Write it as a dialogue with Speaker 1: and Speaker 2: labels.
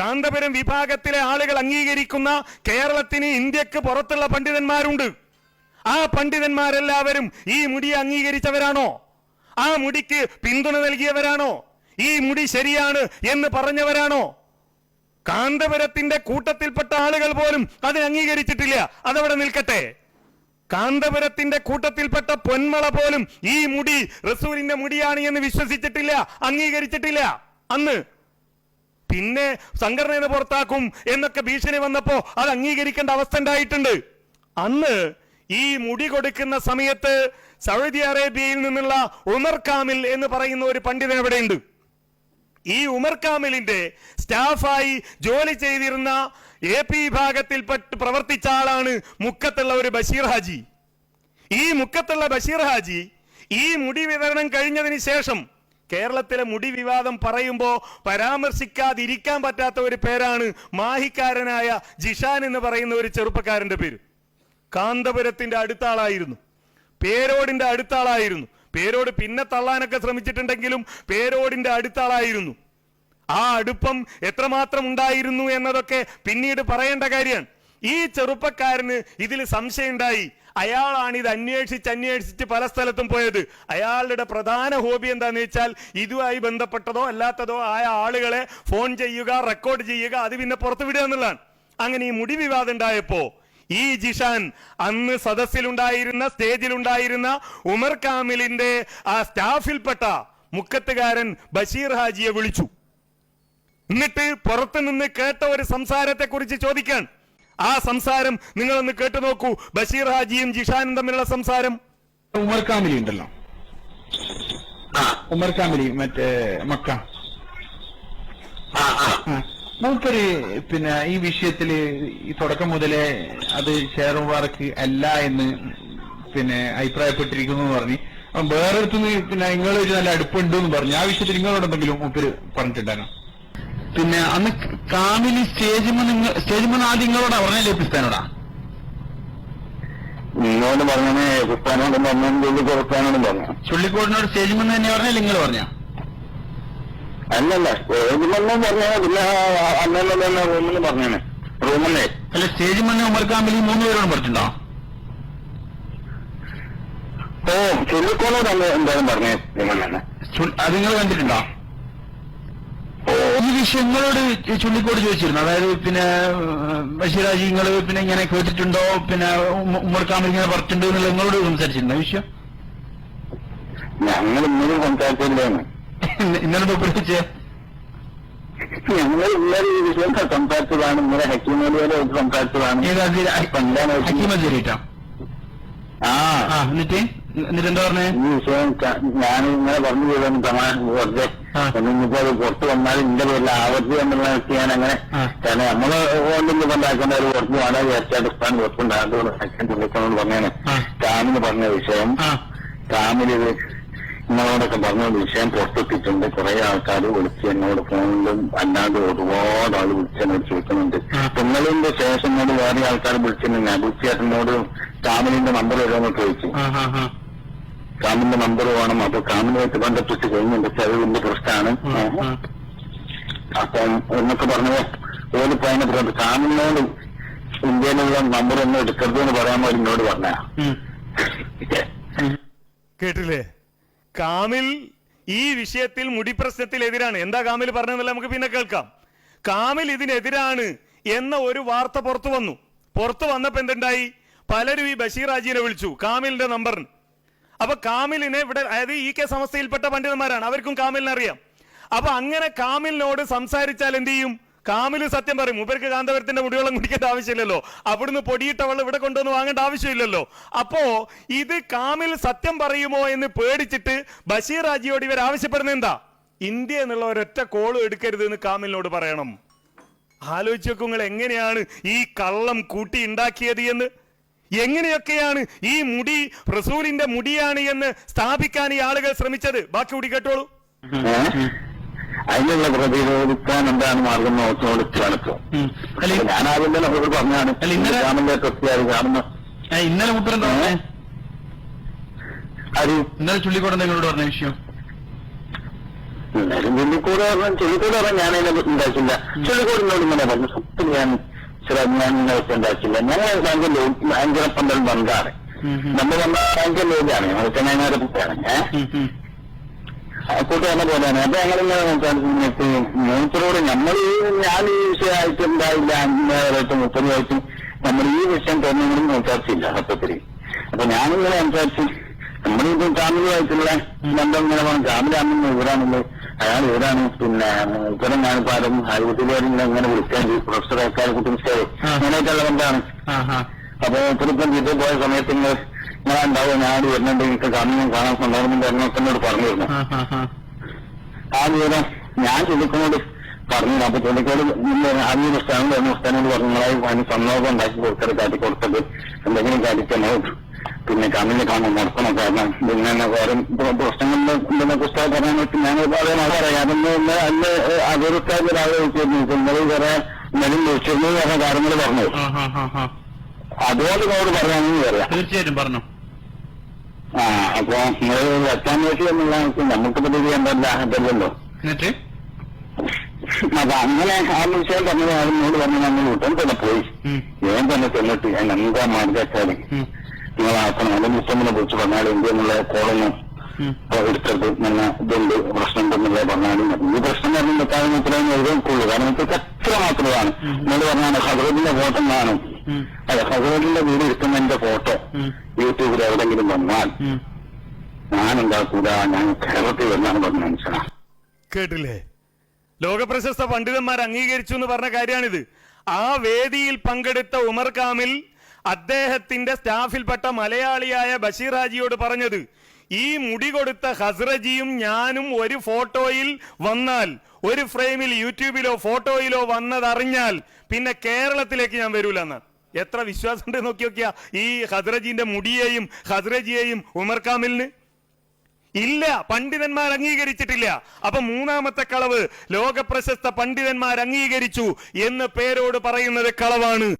Speaker 1: കാന്തപുരം വിഭാഗത്തിലെ ആളുകൾ അംഗീകരിക്കുന്ന കേരളത്തിന് ഇന്ത്യയ്ക്ക് പുറത്തുള്ള പണ്ഡിതന്മാരുണ്ട്. ആ പണ്ഡിതന്മാരെല്ലാവരും ഈ മുടി അംഗീകരിച്ചവരാണോ? ആ മുടിക്ക് പിന്തുണ നൽകിയവരാണോ? ഈ മുടി ശരിയാണ് എന്ന് പറഞ്ഞവരാണോ? കാന്തപുരത്തിന്റെ കൂട്ടത്തിൽപ്പെട്ട ആളുകൾ പോലും അത് അംഗീകരിച്ചിട്ടില്ല. അതവിടെ നിൽക്കട്ടെ. കാന്തപുരത്തിന്റെ കൂട്ടത്തിൽപ്പെട്ട പൊന്മള പോലും ഈ മുടി റസൂലിന്റെ മുടിയാണ് എന്ന് വിശ്വസിച്ചിട്ടില്ല അംഗീകരിച്ചിട്ടില്ല. അന്ന് പിന്നെ സംഘടനയെ പുറത്താക്കും എന്നൊക്കെ ഭീഷണി വന്നപ്പോ അത് അംഗീകരിക്കേണ്ട അവസ്ഥ ഉണ്ടായിട്ടുണ്ട്. അന്ന് ഈ മുടി കൊടുക്കുന്ന സമയത്ത് സൗദി അറേബ്യയിൽ നിന്നുള്ള ഉമർ കാമിൽ എന്ന് പറയുന്ന ഒരു പണ്ഡിതൻ എവിടെയുണ്ട്? ഈ ഉമർ കാമിലിന്റെ സ്റ്റാഫായി ജോലി ചെയ്തിരുന്ന എ പി വിഭാഗത്തിൽപ്പെട്ട് പ്രവർത്തിച്ച ആളാണ് മുക്കത്തുള്ള ഒരു ബഷീർ ഹാജി. ഈ മുക്കത്തുള്ള ബഷീർ ഹാജി ഈ മുടി വിതരണം കഴിഞ്ഞതിന് ശേഷം കേരളത്തിലെ മുടി വിവാദം പറയുമ്പോൾ പരാമർശിക്കാതിരിക്കാൻ പറ്റാത്ത ഒരു പേരാണ് മാഹിക്കാരനായ ജിഷാൻ എന്ന് പറയുന്ന ഒരു ചെറുപ്പക്കാരന്റെ പേര്. കാന്തപുരത്തിന്റെ അടുത്താളായിരുന്നു. പേരോടിന്റെ ആളായിരുന്നു പേരോട് പിന്നെ തള്ളാനൊക്കെ ശ്രമിച്ചിട്ടുണ്ടെങ്കിലും പേരോടിന്റെ അടുത്താളായിരുന്നു. ആ അടുപ്പം എത്രമാത്രം ഉണ്ടായിരുന്നു എന്നതൊക്കെ പിന്നീട് പറയേണ്ട കാര്യമാണ്. ഈ ചെറുപ്പക്കാരന് ഇതിൽ സംശയമുണ്ടായി. അയാളാണ് ഇത് അന്വേഷിച്ച് അന്വേഷിച്ച് പല സ്ഥലത്തും പോയത്. അയാളുടെ പ്രധാന ഹോബി എന്താണെന്ന് വെച്ചാൽ ഇതുമായി ബന്ധപ്പെട്ടതോ അല്ലാത്തതോ ആയ ആളുകളെ ഫോൺ ചെയ്യുക റെക്കോർഡ് ചെയ്യുക അത് പിന്നെ പുറത്തു വിടുക എന്നുള്ളതാണ്. അങ്ങനെ ഈ മുടി വിവാദം ഉണ്ടായപ്പോ ഈ ജിഷാൻ അന്ന് സദസ്സിലുണ്ടായിരുന്ന സ്റ്റേജിലുണ്ടായിരുന്ന ഉമർ കാമിലിന്റെ ആ സ്റ്റാഫിൽപ്പെട്ട മുക്കത്തുകാരൻ ബഷീർ ഹാജിയെ വിളിച്ചു. എന്നിട്ട് പുറത്തുനിന്ന് കേട്ട ഒരു സംസാരത്തെ കുറിച്ച് ചോദിക്കാൻ. ആ സംസാരം നിങ്ങൾ ഒന്ന് കേട്ടു നോക്കൂ. ബഷീർ ഹാജിയും ജിഷാനും തമ്മിലുള്ള സംസാരം.
Speaker 2: ഉമർ കാമിലി ഉണ്ടല്ലോ. ഉമർ കാമിലി മറ്റേ മക്ക. ആ. നമുക്കൊരു പിന്നെ ഈ വിഷയത്തിൽ ഈ തുടക്കം മുതലേ അത് ഷെയർ മുബാറക്ക് അല്ല എന്ന് പിന്നെ അഭിപ്രായപ്പെട്ടിരിക്കുന്നു എന്ന് പറഞ്ഞ്. വേറെ അടുത്തുനിന്ന് പിന്നെ നിങ്ങളൊരു നല്ല അടുപ്പുണ്ട് എന്ന് പറഞ്ഞു. ആ വിഷയത്തിൽ നിങ്ങളോട് എന്തെങ്കിലും മുപ്പര് പറഞ്ഞിട്ടുണ്ടായിരുന്നു? പിന്നെ അന്ന് കാമിലി സ്റ്റേജിൽ നിങ്ങൾ ആദ്യം നിങ്ങളോടാ പറഞ്ഞ ലഭിസ്ഥാനോടാ
Speaker 3: നിങ്ങളോട് പറഞ്ഞേ കുത്താനോടും പറഞ്ഞു കൊടുക്കാനോടും പറഞ്ഞു.
Speaker 2: ചുള്ളിക്കോടിനോട് സ്റ്റേജിൽ നിന്ന് തന്നെ പറഞ്ഞ നിങ്ങൾ പറഞ്ഞ?
Speaker 3: അല്ലല്ല സ്റ്റേജിലൊന്നും പറഞ്ഞേ പിന്നെ അന്നല്ലോ തന്നെ റൂമിൽ പറഞ്ഞേ റൂമിലെ.
Speaker 2: അല്ല സ്റ്റേജിൽ നിന്ന് ഉമർ കാമിലി മൂന്ന് പേരോട് പറഞ്ഞിട്ടുണ്ടോ?
Speaker 3: ഓ ചുള്ളിക്കോളോട് എന്തായാലും പറഞ്ഞേ
Speaker 2: അത് നിങ്ങൾ കണ്ടിട്ടുണ്ടോ? ഈ വിഷയങ്ങളോട് ചുള്ളിക്കോട് ചോദിച്ചിരുന്നു. അതായത് പിന്നെ ബഷീരാജിങ്ങൾ ബഷീറാജി നിങ്ങൾ പിന്നെ ഇങ്ങനെ കേട്ടിട്ടുണ്ടോ? പിന്നെ ഉമ്മർക്കാമിൽ ഇങ്ങനെ പറഞ്ഞിട്ടുണ്ടോ എന്നുള്ള നിങ്ങളോട് സംസാരിച്ചിരുന്നു വിഷയം?
Speaker 3: ഞങ്ങൾ ഇന്നലെ സംസാരിച്ചില്ലാണ്
Speaker 2: ഇന്ന- ഇന്നലെ ഉപയോഗിച്ച്?
Speaker 3: ഞങ്ങൾ ഇന്നലെ ഈ വിഷയം സംസാരിച്ചതാണ്. ഇന്നലെ ഹക്കീമോട് വരെ സംസാരിച്ചതാണ്. ആ.
Speaker 2: ആ എന്നിട്ട്? എന്നിട്ട് എന്താ പറഞ്ഞേ?
Speaker 3: ഈ വിഷയം ഞാൻ ഇങ്ങനെ പറഞ്ഞു പോയതാണ് തമാശ വെറുതെ. ഇനിയിപ്പോ അത് പുറത്ത് വന്നാൽ ഇന്റെ പേരിൽ ആവർത്തി എന്നുള്ള നിലയ്ക്ക് ഞാൻ അങ്ങനെ കാരണം നമ്മൾ കൊണ്ടൊന്നും ഉണ്ടാക്കേണ്ട ഒരു പുറത്ത് വേണ്ട വിചാരിച്ചാൽ സ്ഥാൻ പുറത്തുണ്ടാകുന്നത് പുള്ളിക്കണോട് പറഞ്ഞാണ്. കാമിന് പറഞ്ഞ വിഷയം കാമിലിത് നിങ്ങളോടൊക്കെ പറഞ്ഞ വിഷയം പുറത്തെത്തിയിട്ടുണ്ട്. കുറെ ആൾക്കാർ വിളിച്ച് എന്നോട് ഫോണിലും അല്ലാതെ ഒരുപാട് ആൾ വിളിച്ച് എന്നോട് ചോദിക്കുന്നുണ്ട്.
Speaker 2: ആ.
Speaker 3: നിങ്ങളിന്റെ ശേഷം എന്നോട് വേറെ ആൾക്കാർ വിളിച്ചിരുന്നു അബുച്ചേട്ടനോട് കാമിലിന്റെ നമ്പർ വരുമെന്ന് ചോദിച്ചു. കാമിന്റെ നമ്പർ വേണം. അപ്പൊ കാമിനുമായിട്ട് ബന്ധപ്പെട്ട് കഴിഞ്ഞുണ്ട് അത് വലിയ പ്രശ്നമാണ്. അപ്പം എന്നൊക്കെ പറഞ്ഞത് ഓൽ പറഞ്ഞു കാമിനോട് ഇന്ത്യയിലുള്ള നമ്പർ ഒന്നും എടുക്കരുത് എന്ന് പറയാൻ പോലും എന്നോട് പറഞ്ഞ.
Speaker 1: കേട്ടില്ലേ? കാമിൽ ഈ വിഷയത്തിൽ മുടി പ്രശ്നത്തിൽ എതിരാണ് എന്താ കാമിൽ പറഞ്ഞതെന്നല്ല നമുക്ക് പിന്നെ കേൾക്കാം. കാമിൽ ഇതിനെതിരാണ് എന്ന ഒരു വാർത്ത പുറത്തു വന്നു. പുറത്തു വന്നപ്പോ എന്തുണ്ടായി? പലരും ഈ ബഷീർ ഹാജിനെ വിളിച്ചു. കാമിലിന്റെ നമ്പറിന് അപ്പൊ കാമിലിനെ ഇവിടെ അതായത് ഈ കെ സമസ്തയിൽപ്പെട്ട പണ്ഡിതന്മാരാണ് അവർക്കും കാമിലിനെ അറിയാം. അപ്പൊ അങ്ങനെ കാമിലിനോട് സംസാരിച്ചാൽ എന്ത് ചെയ്യും? കാമിൽ സത്യം പറയും മൂപ്പർക്ക് കാന്തപുരത്തിന്റെ മുടിവെള്ളം കുടിക്കേണ്ട ആവശ്യമില്ലല്ലോ. അവിടുന്ന് പൊടിയിട്ട വെള്ളം ഇവിടെ കൊണ്ടുവന്ന് വാങ്ങേണ്ട ആവശ്യമില്ലല്ലോ. അപ്പോ ഇത് കാമിൽ സത്യം പറയുമോ എന്ന് പേടിച്ചിട്ട് ബഷീർ ഹാജിയോട് ഇവർ ആവശ്യപ്പെടുന്നത് എന്താ? ഇന്ത്യ എന്നുള്ള ഒരൊറ്റ കോളും എടുക്കരുത് എന്ന് കാമിലിനോട് പറയണം. ആലോചിച്ചു നിങ്ങൾ എങ്ങനെയാണ് ഈ കള്ളം കൂട്ടി ഉണ്ടാക്കിയത് എന്ന്. എങ്ങനെയൊക്കെയാണ് ഈ മുടി റസൂലിന്റെ മുടിയാണ് എന്ന് സ്ഥാപിക്കാൻ ഈ ആളുകൾ ശ്രമിച്ചത്? ബാക്കി കൂടി കേട്ടോളൂ.
Speaker 3: അതിനുള്ള പ്രതിരോധിക്കാൻ എന്താണ് മാർഗം.
Speaker 2: അല്ല ഇ-
Speaker 3: ഞാൻ ആദ്യം തന്നെ അവരോട് പറഞ്ഞാണ്
Speaker 2: ഇന്നലെ-
Speaker 3: കാമിന്റെ കാണുന്ന
Speaker 2: ഇന്നലെ മുപ്പത് എന്താ ഇന്നലെ ചുള്ളിക്കോട് നിങ്ങളോട് പറഞ്ഞ വിഷയം?
Speaker 3: ചുള്ളിക്കൂട് പറഞ്ഞാൽ ചുള്ളിക്കൂട് പറഞ്ഞാൽ ഞാൻ അതിനെ ഉണ്ടാക്കില്ല ചുള്ളിക്കൂടിനോട് ഇങ്ങനെ പറഞ്ഞു. സത്യം ഞാൻ ഞാൻ ഇന്നത്തെ ഉണ്ടാക്കില്ല ഞങ്ങൾ ബാങ്ക് ലോ- ഭയങ്കര പന്തൽ ബന്ധാണ് നമ്മൾ ഭയങ്കര ലോകാണ് ഞങ്ങൾ ചെന്നൈനാരെ കുട്ടിയാണ് വന്ന കൂട്ടുകാരനെ പോലെയാണ്. അപ്പൊ ഞങ്ങളിങ്ങനെ സംസാരിച്ചിട്ട് മൂപ്പരോട് നമ്മൾ ഞാൻ ഈ വിഷയമായിട്ട് ഉണ്ടായില്ല. അഞ്ചായിട്ട് മുപ്പതുമായിട്ടും നമ്മൾ ഈ വിഷയം തോന്നുന്നതും സംസാരിച്ചില്ല സത്യത്തിൽ. അപ്പൊ ഞാനിങ്ങനെ സംസാരിച്ച് നമ്മളിപ്പോ ഫാമിലിയായിട്ടുള്ള ബന്ധം ഇങ്ങനെ പറഞ്ഞു ഫാമിലി അമ്മ ഇവരാണല്ലോ അയാൾ ഇവരാണ്. പിന്നെ ഇത്തരം ഞാനിപ്പോ ആരും ആയുധത്തിലും ഇങ്ങനെ വിളിക്കാൻ പ്രൊഫസർ ആൾക്കാരെ കുട്ടി അങ്ങനെയൊക്കെയുള്ള ബന്ധമാണ്. അപ്പൊ ഇപ്പം ഇത് പോയ സമയത്ത് നിങ്ങൾ ഞാൻ ഉണ്ടാവും. ഞാൻ വരുന്നുണ്ട്. എനിക്ക് കാണുന്നു കാണാൻ സന്ദർഭം എന്നോട് പറഞ്ഞിരുന്നു. ആ വിവരം ഞാൻ ചുള്ളിക്കോട് പറഞ്ഞു അപ്പൊ ചുള്ളിക്കോട് ആദ്യ പ്രസ്ഥാനം പുസ്തകനോട് പറഞ്ഞു. നിങ്ങളായി അതിന് ഉണ്ടാക്കി കൊടുത്തത് കാട്ടി കൊടുത്തത് എന്തെങ്കിലും കാര്യത്തിനോ പിന്നെ കണ്ണിന് കാണാൻ നടത്തണം കാരണം പിന്നെ വേറെ പ്രശ്നങ്ങളിലെ കുറിച്ച് പുസ്തകം പറയാൻ പറ്റും ഞാൻ ഒരുപാട് പറയാം. അതൊന്ന് അന്ന് അതിർത്താൻ ഒരാളെ നിങ്ങൾ വേറെ നെല്ലും ചോദിച്ചിരുന്നു പറഞ്ഞ കാര്യങ്ങൾ പറഞ്ഞു. അതുപോലെ നിങ്ങളോട് പറയാമെന്ന് പറയാം
Speaker 2: തീർച്ചയായിട്ടും പറഞ്ഞു.
Speaker 3: ആ അപ്പൊ നിങ്ങൾ എത്താൻ വേണ്ടി എന്നുള്ള നമുക്ക് ഇത് ചെയ്യേണ്ടല്ല അതല്ലല്ലോ.
Speaker 2: എന്നിട്ട്?
Speaker 3: അപ്പൊ അങ്ങനെ ആ വിഷയം പറഞ്ഞത് അതിനോട് പറഞ്ഞ് നമ്മൾ ഉടൻ തന്നെ പോയി. ഞാൻ തന്നെ ചെന്നിട്ട് ഞാൻ എന്താ മാർഗാച്ചാൽ
Speaker 2: ഉം,
Speaker 3: നിങ്ങൾ ആക്കണം. അതിന്റെ മുസ്ലിമിനെ കുറിച്ച് പറഞ്ഞാൽ എന്തെന്നുള്ള കോളൊന്നും. എടുക്കരുത് നല്ല ഇതുണ്ട്. പ്രശ്നം ഉണ്ടെന്നുള്ള പറഞ്ഞാലും ഈ പ്രശ്നം പറഞ്ഞു നിൽക്കാതെ മാത്രമേ എഴുതുള്ളൂ കാരണം നിങ്ങൾക്ക് എത്ര മാത്രമാണ്. നിങ്ങൾ പറഞ്ഞാൽ ഹസറത്തിന്റെ ഫോട്ടോ കാണും. അതെ ഹസറത്തിന്റെ വീട് ഇരിക്കുന്നതിന്റെ ഫോട്ടോ യൂട്യൂബിൽ എവിടെങ്കിലും വന്നാൽ. ഞാൻ ഉണ്ടാക്കൂല ഞാൻ കേരളത്തിൽ വരുന്നതാണ് പറഞ്ഞ മനുഷ്യനാ
Speaker 1: കേട്ടില്ലേ? ലോകപ്രശസ്ത പണ്ഡിതന്മാർ അംഗീകരിച്ചു എന്ന് പറഞ്ഞ കാര്യമാണിത്. ആ വേദിയിൽ പങ്കെടുത്ത ഉമർ കാമിൽ അദ്ദേഹത്തിന്റെ സ്റ്റാഫിൽപ്പെട്ട മലയാളിയായ ബഷീർ ഹാജിയോട് പറഞ്ഞത് ഈ മുടി കൊടുത്ത ഹസ്രജിയും ഞാനും ഒരു ഫോട്ടോയിൽ വന്നാൽ ഒരു ഫ്രെയിമിൽ യൂട്യൂബിലോ ഫോട്ടോയിലോ വന്നതറിഞ്ഞാൽ പിന്നെ കേരളത്തിലേക്ക് ഞാൻ വരൂലെന്ന്. എത്ര വിശ്വാസമുണ്ട് നോക്കി നോക്കിയാ ഈ ഹസ്രജിന്റെ മുടിയെയും ഹസ്രജിയെയും ഉമർ കാമിലിന് ഇല്ല പണ്ഡിതന്മാർ അംഗീകരിച്ചിട്ടില്ല. അപ്പൊ മൂന്നാമത്തെ കളവ് ലോകപ്രശസ്ത പണ്ഡിതന്മാർ അംഗീകരിച്ചു എന്ന് പേരോട് പറയുന്നത് കളവാണ്.